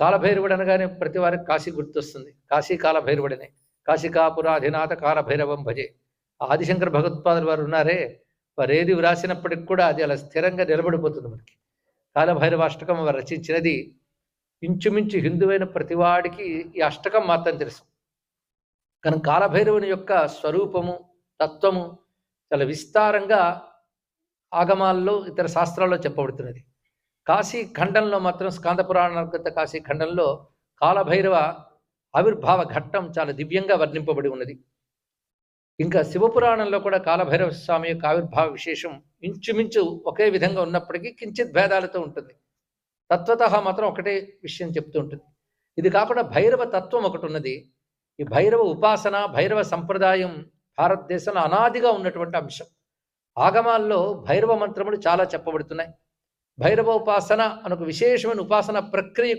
కాలభైరవుడు అనగానే ప్రతి వారికి కాశీ గుర్తొస్తుంది. కాశీ కాలభైరవుడనే. కాశీకాపురాధినాథ కాలభైరవం భజే. ఆదిశంకర భగవత్పాదులు వారు ఉన్నారే. వారు ఏది వ్రాసినప్పటికి కూడా అది అలా స్థిరంగా నిలబడిపోతుంది మనకి. కాలభైరవ అష్టకం వారు రచించినది ఇంచుమించు హిందువైన ప్రతివాడికి ఈ అష్టకం మాత్రం తెలుసు. కానీ కాలభైరవుని యొక్క స్వరూపము తత్వము చాలా విస్తారంగా ఆగమాల్లో ఇతర శాస్త్రాల్లో చెప్పబడుతున్నది. కాశీ ఖండంలో మాత్రం స్కాంద పురాణగత కాశీ ఖండంలో కాలభైరవ ఆవిర్భావ ఘట్టం చాలా దివ్యంగా వర్ణింపబడి ఉన్నది. ఇంకా శివపురాణంలో కూడా కాలభైరవ స్వామి యొక్క ఆవిర్భావ విశేషం ఇంచుమించు ఒకే విధంగా ఉన్నప్పటికీ కించిత్ భేదాలతో ఉంటుంది. తత్వత మాత్రం ఒకటే విషయం చెప్తూ ఉంటుంది. ఇది కాకుండా భైరవ తత్వం ఒకటి ఉన్నది. ఈ భైరవ ఉపాసన భైరవ సంప్రదాయం భారతదేశంలో అనాదిగా ఉన్నటువంటి అంశం. ఆగమాల్లో భైరవ మంత్రములు చాలా చెప్పబడుతున్నాయి. భైరవ ఉపాసన అనొక విశేషమైన ఉపాసన ప్రక్రియ